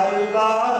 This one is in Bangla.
ਲਬ ਪਰਾਰਾ ਕਰਵਾਰ